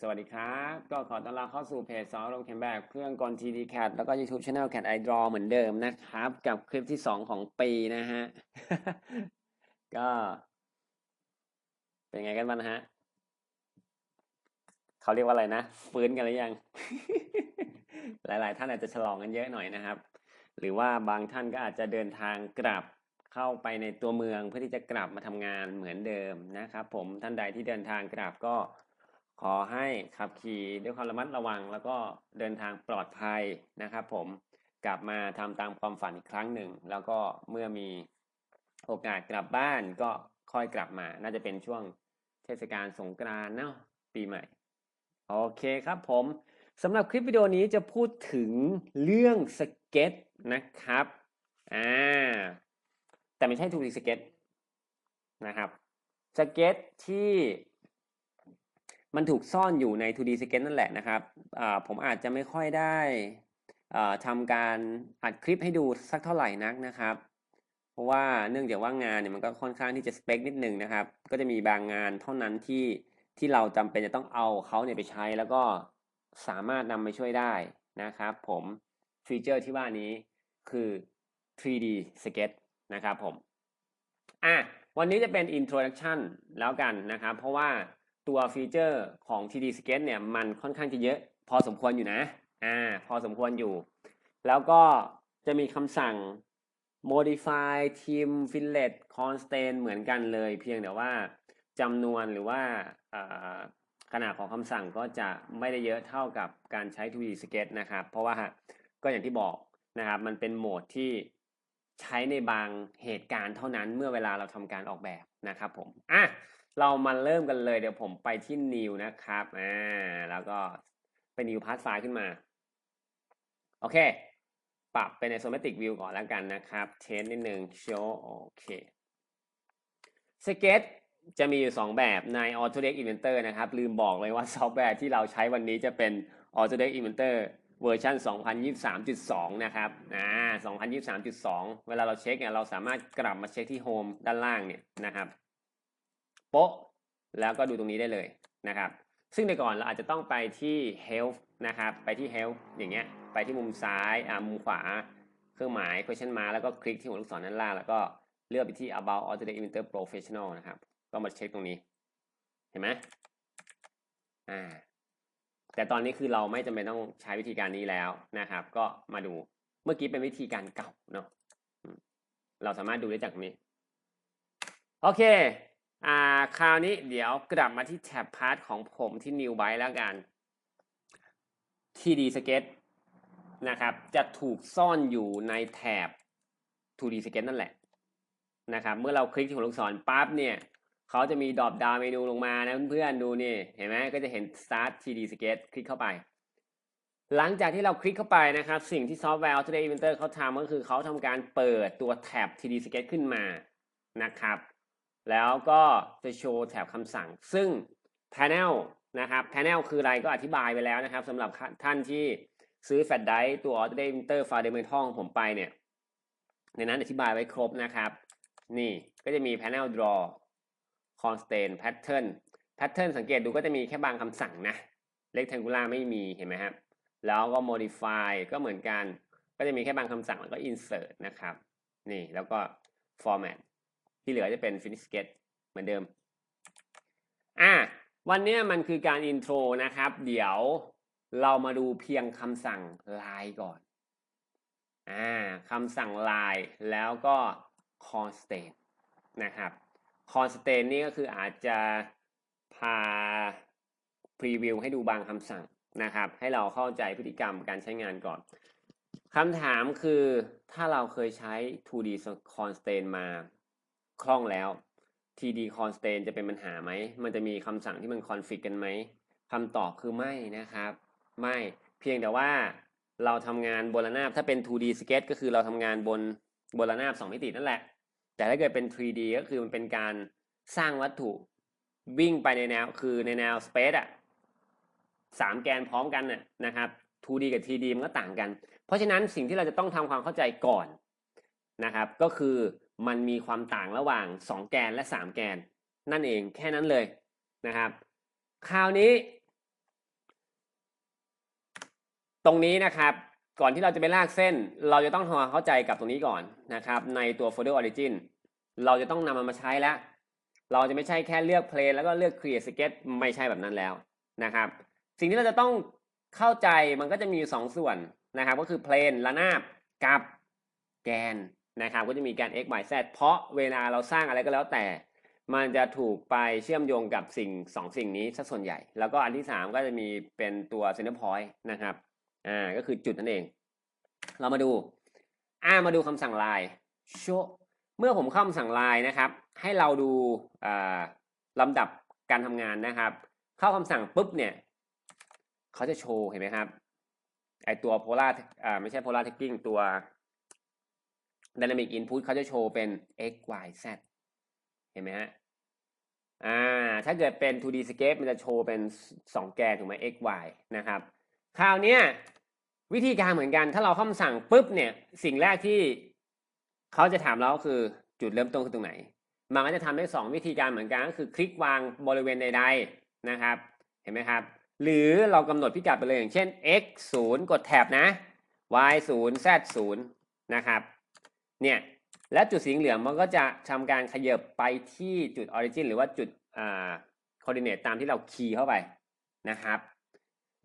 สวัสดีครับ ก็ขอต้อนรับเข้าสู่เพจสอนลงเขียนแบบเครื่องกล TD Cat แล้วก็ YouTube Channel Cat i Draw เหมือนเดิมนะครับ กับคลิปที่สองของปีนะฮะ ก็ เป็นไงกันบ้างฮะ เขาเรียกว่าอะไรนะ ฟื้นกันหรือยัง หลาย ๆ ท่านอาจจะฉลองกันเยอะหน่อยนะครับ หรือว่าบางท่านก็อาจจะเดินทางกลับเข้าไปในตัวเมืองเพื่อที่จะกลับมาทำงานเหมือนเดิมนะครับ ผมท่านใดที่เดินทางกลับก็ ขอให้ขับขี่ด้วยความระมัดระวัง แล้วก็เดินทางปลอดภัยนะครับ ผมกลับมาทำตามความฝันอีกครั้งหนึ่ง แล้วก็เมื่อมีโอกาสกลับบ้านก็ค่อยกลับมา น่าจะเป็นช่วงเทศกาลสงกรานต์เนาะปีใหม่ โอเคครับผมสำหรับคลิปวิดีโอนี้จะพูดถึงเรื่องสเก็ตนะครับอ่าแต่ไม่ใช่ 2D สเก็ตนะครับสเก็ตที่ มันถูกซ่อนอยู่ใน 2D สเก็ตนั่นแหละนะครับผมอาจจะไม่ค่อยได้ทำการอัดคลิปให้ดูสักเท่าไหร่นักนะครับ เพราะว่าเนื่องจากว่างานเนี่ยมันก็ค่อนข้างที่จะสเปคนิดหนึ่งนะครับ ก็จะมีบางงานเท่านั้นที่ที่เราจำเป็นจะต้องเอาเขาเนี่ยไปใช้แล้วก็สามารถนำไปช่วยได้นะครับ ผมฟีเจอร์ที่ว่านี้คือ 3D Sketch นะครับผมอะวันนี้จะเป็น introduction แล้วกันนะครับ เพราะว่า ตัวฟีเจอร์ของ 3D Sketch เนี่ยมันค่อนข้างจะเยอะพอสมควรอยู่นะอ่าพอสมควรอยู่ แล้วก็จะมีคำสั่ง modify team fillet constraint เหมือนกันเลย เพียงแต่ว่าจำนวนหรือว่าขนาดของคำสั่งก็จะไม่ได้เยอะเท่ากับการใช้ 2D Sketch นะครับ เพราะว่าก็อย่างที่บอกนะครับ มันเป็นโหมดที่ ใช้ในบางเหตุการณ์เท่านั้นเมื่อเวลาเราทำการออกแบบนะครับผมอะเรามาเริ่มกันเลยเดี๋ยวผมไปที่ new นะครับอ่าแล้วก็เป็น new path file ขึ้นมา โอเค ปรับเป็น isometric view ก่อนแล้วกันนะครับเทสนิดนึง show โอเค sketch จะมีอยู่ 2 แบบใน Autodesk Inventor นะครับ ลืมบอกเลยว่าซอฟต์แวร์ที่เราใช้วันนี้จะเป็น Autodesk Inventor เวอร์ชัน2023.2 นะครับอ่า2023.2 เวลาเราเช็คเนี่ยเราสามารถกลับมาเช็คที่โฮมด้านล่างเนี่ยนะครับโป๊ะแล้วก็ดูตรงนี้ได้เลยนะครับ ซึ่งในก่อนเราอาจจะต้องไปที่ Health นะครับ ไปที่ Health อย่างเงี้ย ไปที่มุมซ้ายอ่ามุมขวา เครื่องหมาย question mark แล้วก็คลิกที่หัวลูกศรด้านล่าง แล้วก็เลือกไปที่ About Autodesk Inventor Professional นะครับ ก็มาเช็คตรงนี้ เห็นไหมอ่า แต่ตอนนี้คือเราไม่จำเป็นต้องใช้วิธีการนี้แล้วนะครับ ก็มาดูเมื่อกี้เป็นวิธีการเก่าเนาะเราสามารถดูได้จากนี้ โอเคอ่าคราวนี้เดี๋ยวกลับมาที่แท็บพาร์ทของผมที่ New Byte แล้วกัน TD Sketch นะครับ จะถูกซ่อนอยู่ในแถบ 2D Sketch นั่นแหละนะครับ เมื่อเราคลิกที่หัวลูกศรปั๊บเนี่ย เขาจะมีดรอปดาวเมนูลงมานะเพื่อนๆดูนี่เห็นไหมก็จะเห็น start 3D sketch คลิกเข้าไป หลังจากที่เราคลิกเข้าไปนะครับ สิ่งที่ซอฟต์แวร์ Autodesk Inventor เขาทำก็คือเขาทำการเปิดตัวแท็บ 3D sketch ขึ้นมานะครับ แล้วก็จะโชว์แท็บคำสั่ง ซึ่ง panel นะครับ panel คืออะไรก็อธิบายไปแล้วนะครับสำหรับท่านที่ซื้อแฟลชไดร์ตัว Autodesk Inventor f i l e d i m e n s i o n ของผมไปเนี่ยในนั้นอธิบายไว้ครบนะครับ นี่ก็จะมี panel draw constant pattern pattern สังเกตดูก็จะมีแค่บางคำสั่งนะ rectangular ไม่มีเห็นไหมครับ แล้วก็ modify ก็เหมือนกัน ก็จะมีแค่บางคำสั่งแล้วก็ insert นะครับ นี่แล้วก็ format ที่เหลือจะเป็น finish sketch เหมือนเดิม อะ วันนี้มันคือการ intro นะครับ เดี๋ยวเรามาดูเพียงคำสั่งลายก่อน อ่าคำสั่งลายแล้วก็ constant นะครับ คอนสเตนนี่ก็คืออาจจะพาพรีวิวให้ดูบางคำสั่งนะครับ ให้เราเข้าใจพฤติกรรมการใช้งานก่อนคำถามคือถ้าเราเคยใช้ 2D constraint มาคล่องแล้ว 3D constraint จะเป็นปัญหาไหม มันจะมีคำสั่งที่มันคอนฟิกกันไหมคำตอบคือไม่นะครับ ไม่เพียงแต่ว่าเราทำงานบนระนาบถ้าเป็น 2D sketch ก็คือเราทำงานบนบนระนาบ2มิตินั่นแหละ แต่ถ้าเกิดเป็น 3D ก็คือมันเป็นการสร้างวัตถุวิ่งไปในแนวคือในแนวสเปซอะสามแกนพร้อมกันน่ะนะครับ 2D กับ 3D มันก็ต่างกัน เพราะฉะนั้นสิ่งที่เราจะต้องทำความเข้าใจก่อนนะครับ ก็คือมันมีความต่างระหว่าง 2 แกนและ 3 แกน นั่นเองแค่นั้นเลยนะครับ คราวนี้ ตรงนี้นะครับ ก่อนที่เราจะไปลากเส้น เราจะต้องทำความเข้าใจกับตรงนี้ก่อนนะครับ ในตัว folder origin เราจะต้องนำมันมาใช้แล้ว เราจะไม่ใช่แค่เลือก plane แล้วก็เลือก create sketch ไม่ใช่แบบนั้นแล้วนะครับ สิ่งที่เราจะต้องเข้าใจมันก็จะมีอยู่สองส่วนนะครับ ก็คือ plane ระนาบกับแกนนะครับ ก็จะมีแกน x y z เพราะเวลาเราสร้างอะไรก็แล้วแต่ มันจะถูกไปเชื่อมโยงกับสิ่งสองสิ่งนี้ซะส่วนใหญ่ แล้วก็อันที่สามก็จะมีเป็นตัว center point นะครับ อ่าก็คือจุดนั่นเอง เรามาดูอ่ามาดูคำสั่งลาย show เมื่อผมเข้าคำสั่งลายนะครับ ให้เราดูอ่าลำดับการทำงานนะครับ เข้าคำสั่งปุ๊บเนี่ยเขาจะโชว์เห็นไหมครับไอตัว polar อ่าไม่ใช่ polar tagging ตัว dynamic input เขาจะโชว์เป็น x y z เห็นไหมฮะอ่าถ้าเกิดเป็น 2D scape มันจะโชว์เป็น 2 แกนถูกไหม x y นะครับ คราวเนี้ย วิธีการเหมือนกันถ้าเราคำสั่งปุ๊บเนี่ยสิ่งแรกที่เขาจะถามเราก็คือจุดเริ่มต้นคือตรงไหน มันก็จะทำได้ 2 วิธีการเหมือนกันก็คือคลิกวางบริเวณใดๆนะครับ เห็นไหมครับ หรือเรากำหนดพิกัดไปเลยอย่างเช่น x 0กดแท็บนะ y 0 z 0นะครับเนี่ยและจุดสีเหลืองมันก็จะทำการขยับไปที่จุด origin หรือว่าจุดอ่า coordinate ตามที่เราคีย์เข้าไปนะครับ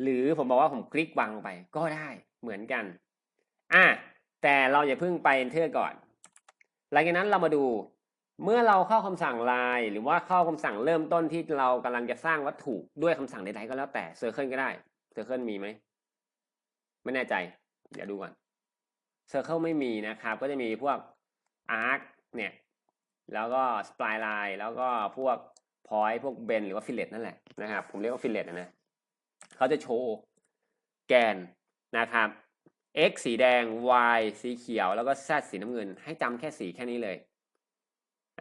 หรือผมบอกว่าผมคลิกวางลงไปก็ได้เหมือนกันอะแต่เราอย่าเพิ่งไป enter ก่อน หลังจากนั้นเรามาดูเมื่อเราเข้าคำสั่ง line หรือว่าเข้าคำสั่งเริ่มต้นที่เรากำลังจะสร้างวัตถุด้วยคำสั่งใดๆก็แล้วแต่ circle ก็ได้ circle มีไหมไม่แน่ใจ เดี๋ยวดูก่อน circle ไม่มีนะครับ ก็จะมีพวก arc เนี่ยแล้วก็ spline line แล้วก็พวก point พวก bend หรือว่า fillet นั่นแหละนะครับ ผมเรียกว่า fillet นะ เขาจะโชว์แกนนะครับ x สีแดง y สีเขียว แล้วก็ z สีน้ำเงิน ให้จำแค่สีแค่นี้เลย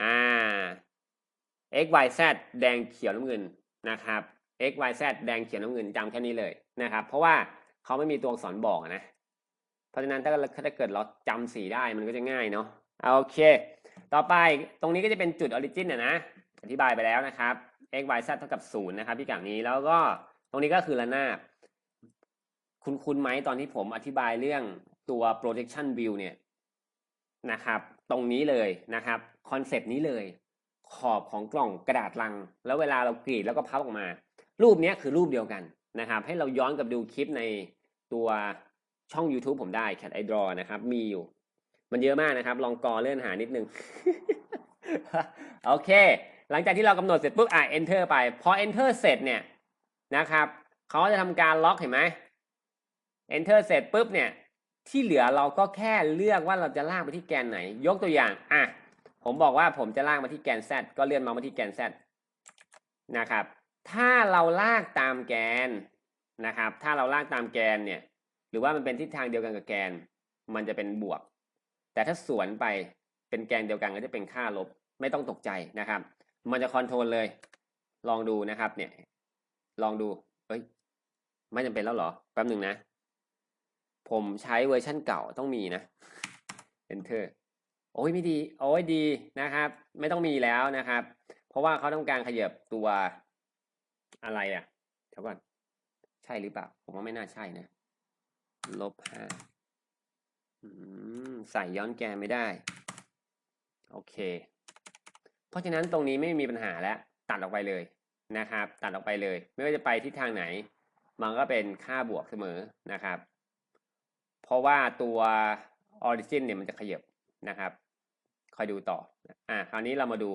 อ่า x y z แดงเขียวน้ำเงินนะครับ x y z แดงเขียวน้ำเงินจำแค่นี้เลยนะครับ เพราะว่าเขาไม่มีตัวอักษรบอกนะ เพราะฉะนั้นถ้าถ้าเกิดเราจำสีได้มันก็จะง่ายเนาะ โอเค ต่อไปตรงนี้ก็จะเป็นจุดออริจินนะนะ อธิบายไปแล้วนะครับ x y z เท่ากับ0นะครับพิกัดนี้ แล้วก็ ตรงนี้ก็คือระนาบคุณคุณไหมตอนที่ผมอธิบายเรื่องตัว projection view เนี่ยนะครับ ตรงนี้เลยนะครับคอนเซปต์นี้เลย ขอบของกล่องกระดาษลัง แล้วเวลาเรากรีดแล้วก็พับออกมา รูปนี้คือรูปเดียวกันนะครับ ให้เราย้อนกลับดูคลิปในตัวช่อง YouTube ผมได้ Cat i Draw นะครับ มีอยู่ มันเยอะมากนะครับ ลองกอเลื่อนหานิดนึง โอเค หลังจากที่เรากำหนดเสร็จปุ๊บอะ enter ไป พอ enter เสร็จเนี่ย นะครับเขาจะทำการล็อกเห็นไหม enter เสร็จปุ๊บเนี่ยที่เหลือเราก็แค่เลือกว่าเราจะลากไปที่แกนไหน ยกตัวอย่างอะผมบอกว่าผมจะลากมาที่แกน z ก็เลื่อนมามาที่แกน z นะครับ ถ้าเราลากตามแกนนะครับ ถ้าเราลากตามแกนเนี่ย หรือว่ามันเป็นทิศทางเดียวกันกับแกน มันจะเป็นบวก แต่ถ้าสวนไปเป็นแกนเดียวกันก็จะเป็นค่าลบ ไม่ต้องตกใจนะครับ มันจะคอนโทรลเลย ลองดูนะครับเนี่ย ลองดูเอ้ย ไม่จำเป็นแล้วเหรอ แป๊บหนึ่งนะ ผมใช้เวอร์ชั่นเก่าต้องมีนะ enter โอ้ยไม่ดี โอ้ยดีนะครับ ไม่ต้องมีแล้วนะครับ เพราะว่าเขาต้องการขยับตัวอะไรอะเดี๋ยวก่อน ใช่หรือเปล่า ผมว่าไม่น่าใช่นะ ลบห้าใส่ย้อนแกนไม่ได้ โอเค เพราะฉะนั้นตรงนี้ไม่มีปัญหาแล้ว ตัดออกไปเลย นะครับ ตัดออกไปเลย ไม่ว่าจะไปทิศทางไหน มันก็เป็นค่าบวกเสมอนะครับ เพราะว่าตัว origin เนี่ยมันจะขยับนะครับคอยดูต่ออ่าคราวนี้เรามาดู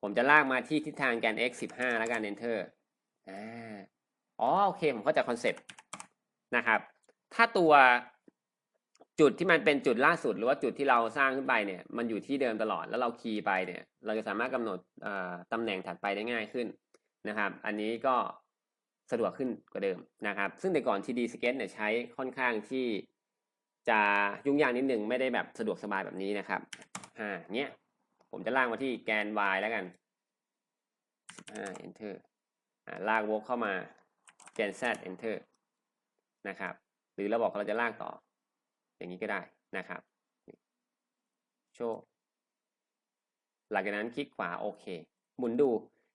ผมจะลากมาที่ทิศทางแกน x 15 แล้วกัน enter อ่าอ๋อโอเค ผมเข้าใจคอนเซ็ปต์นะครับ ถ้าตัว จุดที่มันเป็นจุดล่าสุดหรือว่าจุดที่เราสร้างขึ้นไปเนี่ย มันอยู่ที่เดิมตลอดแล้วเราคีย์ไปเนี่ย เราจะสามารถกำหนดตำแหน่งถัดไปได้ง่ายขึ้นนะครับ อันนี้ก็สะดวกขึ้นกว่าเดิมนะครับ ซึ่งแต่ก่อน TD Sketch เนี่ยใช้ค่อนข้างที่จะยุ่งยากนิดหนึ่งไม่ได้แบบสะดวกสบายแบบนี้นะครับอ่าเนี้ยผมจะลากมาที่แกน y แล้วกันอ่า enter อ่าลากวกเข้ามาแกน z enter นะครับ หรือเราบอกเราจะลากต่อ อย่างนี้ก็ได้นะครับโชว์หลังจากนั้นคลิกขวาโอเค หมุนดู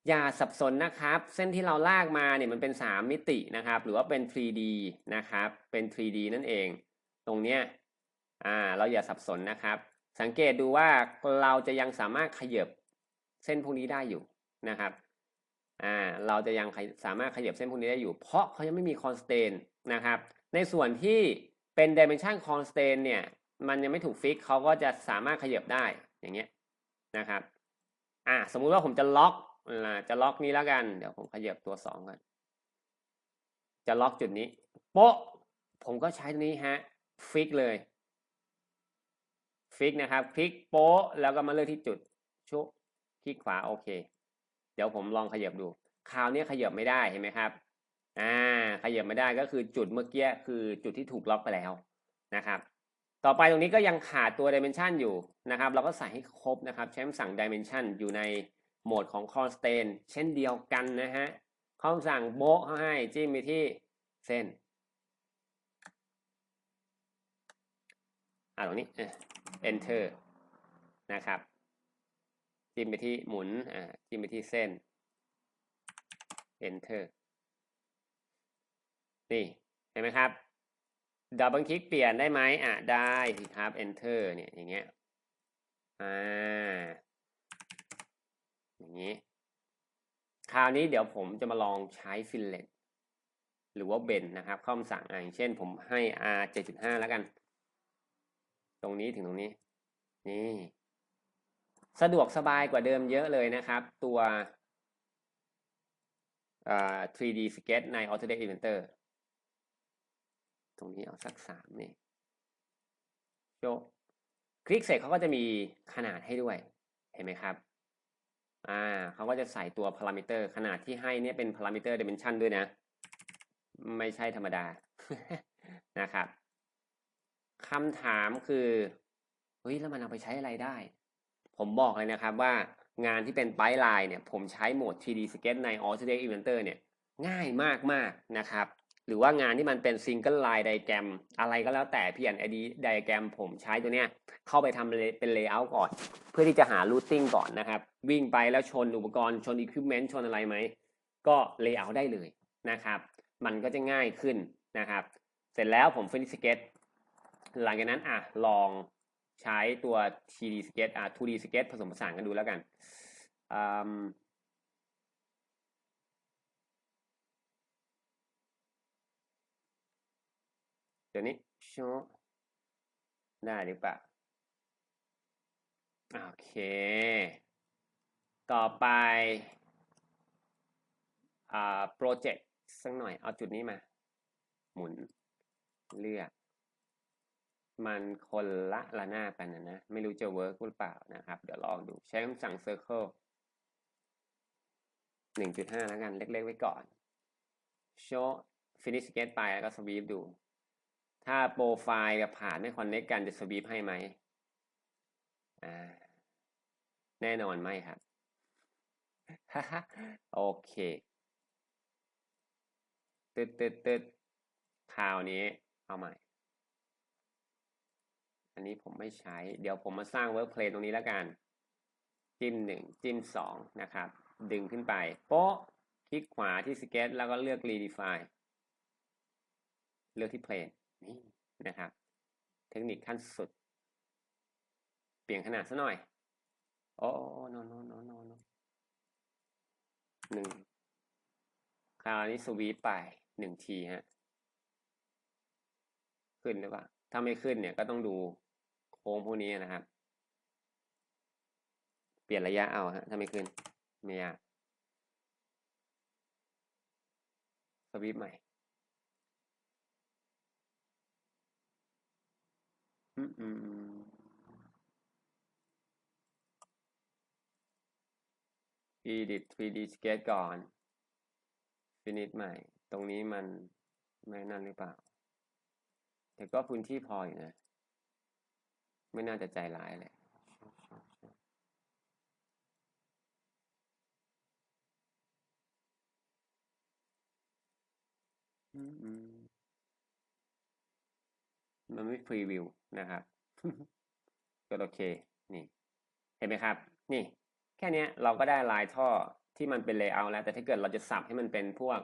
อย่าสับสนนะครับ เส้นที่เราลากมาเนี่ยมันเป็น 3 มิตินะครับ หรือว่าเป็น 3D นะครับเป็น 3D นั่นเอง ตรงเนี้ยอ่าเราอย่าสับสนนะครับ สังเกตดูว่าเราจะยังสามารถขยับเส้นพวกนี้ได้อยู่นะครับอ่าเราจะยังสามารถขยับเส้นพวกนี้ได้อยู่ เพราะเขายังไม่มี constraint นะครับ ในส่วนที่ เป็น dimension constraint เนี่ย มันยังไม่ถูกฟิกเขาก็จะสามารถขยับได้อย่างเงี้ยนะครับอ่าสมมุติว่าผมจะล็อกจะล็อกนี้แล้วกัน เดี๋ยวผมขยับตัวสองก่อนจะล็อกจุดนี้โป๊ะผมก็ใช้นี้ฮะฟิกเลยฟิกนะครับ คลิกโป๊ะแล้วก็มาเลือกที่จุดชุบคลิกขวาโอเค เดี๋ยวผมลองขยับดู คราวนี้ขยับไม่ได้เห็นไหมครับ อ่าขยับไม่ได้ก็คือจุดเมื่อกี้คือจุดที่ถูกล็อกไปแล้วนะครับต่อไปตรงนี้ก็ยังขาดตัว dimension อยู่นะครับ เราก็ใส่ให้ครบนะครับ ใช้คำสั่ง dimension อยู่ในโหมดของ constraint เช่นเดียวกันนะฮะคำสั่งโบะให้จิ้มไปที่เส้นอ่าตรงนี้ enter นะครับจิ้มไปที่หมุนอ่าจิ้มไปที่เส้น enter นี่เห็นไหมครับดับเบิลคลิกเปลี่ยนได้ไหมอะได้สิครับ enter เนี่ยอย่างเงี้ยอ่าอย่างนี้ คราวนี้เดี๋ยวผมจะมาลองใช้ฟิลเลตหรือว่าเบนนะครับข้อมสั่งอะอย่างเช่นผมให้ r 7.5 แล้วกัน ตรงนี้ถึงตรงนี้ นี่ สะดวกสบายกว่าเดิมเยอะเลยนะครับ ตัว 3D Sketch ใน Autodesk Inventor ตรงนี้เอาสักสามนี่โชคลิกเสร็จเขาก็จะมีขนาดให้ด้วย เห็นไหมครับ อ่าเขาก็จะใส่ตัวพารามิเตอร์ ขนาดที่ให้เนี่ยเป็นพารามิเตอร์ดิเมนชันด้วยนะ ไม่ใช่ธรรมดา นะครับคำถามคือ เฮ้ย แล้วมันเอาไปใช้อะไรได้ ผมบอกเลยนะครับว่างานที่เป็นไ i ไลน์เนี่ย ผมใช้โหมด 3D Sketch ใน Autodesk Inventor เนี่ย ง่ายมากๆนะครับ หรือว่างานที่มันเป็น Single Line Diagram อะไรก็แล้วแต่พี่อันไอดี Diagram ผมใช้ตัวเนี้ยเข้าไปทำเป็น Layout ก่อน เพื่อที่จะหา Routing ก่อนนะครับ วิ่งไปแล้วชนอุปกรณ์ชน Equipment ชนอะไรไหม ก็ Layout ได้เลยนะครับ มันก็จะง่ายขึ้นนะครับ เสร็จแล้วผม Finish Sketch หลังจากนั้นอะลองใช้ตัว 3D Sketch อะ 2D Sketch ผสมผสานกันดูแล้วกัน อืมเดี๋ยวนี้โชว์ได้หรือเปล่าโอเค ต่อไปอ่าโปรเจกต์สักหน่อย เอาจุดนี้มา หมุนเลือก มันคนละละหน้ากันนะนะ ไม่รู้จะเวิร์กหรือเปล่านะครับ เดี๋ยวลองดูใช้คำสั่ง circle หนึ่งจุดห้าแล้วกัน เล็ก ๆ ไว้ก่อน show finish sketch ไปแล้วก็ sweep ดู ถ้าโปรไฟล์กับผ่านไม่คอนเน c กกันจะ sweep ให้ไหมอ่าแน่นอนไม่ครับ โอเคตึดตึดตึดคราวนี้เอาใหม่ อันนี้ผมไม่ใช้ เดี๋ยวผมมาสร้าง workplace ตรงนี้แล้วกัน จิ้มหนึ่งจิ้มสองนะครับ ดึงขึ้นไป โป๊ะ คลิกขวาที่ sketch แล้วก็เลือก redefine เลือกที่ plane นี่ นี่นะครับ เทคนิคขั้นสุด เปลี่ยนขนาดซะหน่อยโอ้โนโนโนโนโนหนึ่งคราวนี้สวีปไปหนึ่งทีฮะ ขึ้นหรือเปล่า ถ้าไม่ขึ้นเนี่ยก็ต้องดูโค้งพวกนี้นะครับ เปลี่ยนระยะเอาฮะ ถ้าไม่ขึ้น ไม่ยากสวีปใหม่ อืมอืม edit 3D sketch ก่อน finish ใหม่ ตรงนี้มันไม่นั่นหรือเปล่า แต่ก็พื้นที่พออยู่นะ ไม่น่าจะใจร้ายเลยอืมอืมมันไม่พรีวิว นะครับกดโอเคนี่ เห็นไหมครับ นี่ แค่นี้เราก็ได้ลายท่อที่มันเป็น layout แล้ว แต่ถ้าเกิดเราจะสับให้มันเป็นพวก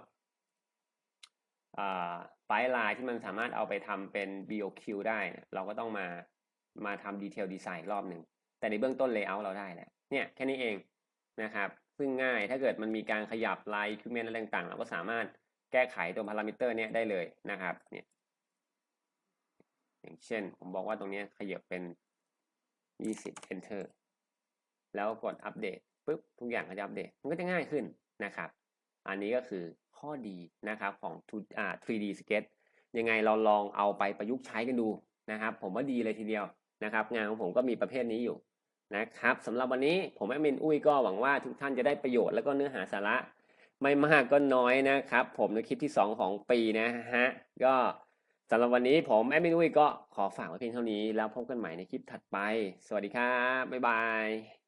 อ่าไฟล์ไลน์ที่มันสามารถเอาไปทำเป็น BOQ ได้เนี่ยเราก็ต้องมามาทำ detail design อีกรอบหนึ่ง แต่ในเบื้องต้น layout เราได้แล้วเนี่ยแค่นี้เองนะครับ ซึ่งง่ายถ้าเกิดมันมีการขยับลาย equipment อะไรต่างๆ เราก็สามารถแก้ไขตัวพารามิเตอร์เนี้ยได้เลยนะครับเนี่ย อย่างเช่น ผมบอกว่าตรงนี้ขยับเป็น 20 enter แล้วกดอัปเดตปุ๊บทุกอย่างก็จะอัปเดตมันก็จะง่ายขึ้นนะครับ อันนี้ก็คือข้อดีนะครับของ2 3D Sketch ยังไงเราลองเอาไปประยุกต์ใช้กันดูนะครับ ผมว่าดีเลยทีเดียวนะครับ งานของผมก็มีประเภทนี้อยู่นะครับสำหรับวันนี้ผมแอมินอุ้ยก็หวังว่าทุกท่านจะได้ประโยชน์แล้วก็เนื้อหาสาระ ไม่มากก็น้อยนะครับ ผมในคลิปที่ 2 ของปีนะฮะก็ำหรับวันนี้ผมแอดมินอุ้ยก็ขอฝากไว้เพียงเท่านี้ แล้วพบกันใหม่ในคลิปถัดไป สวัสดีครับ บ๊ายบาย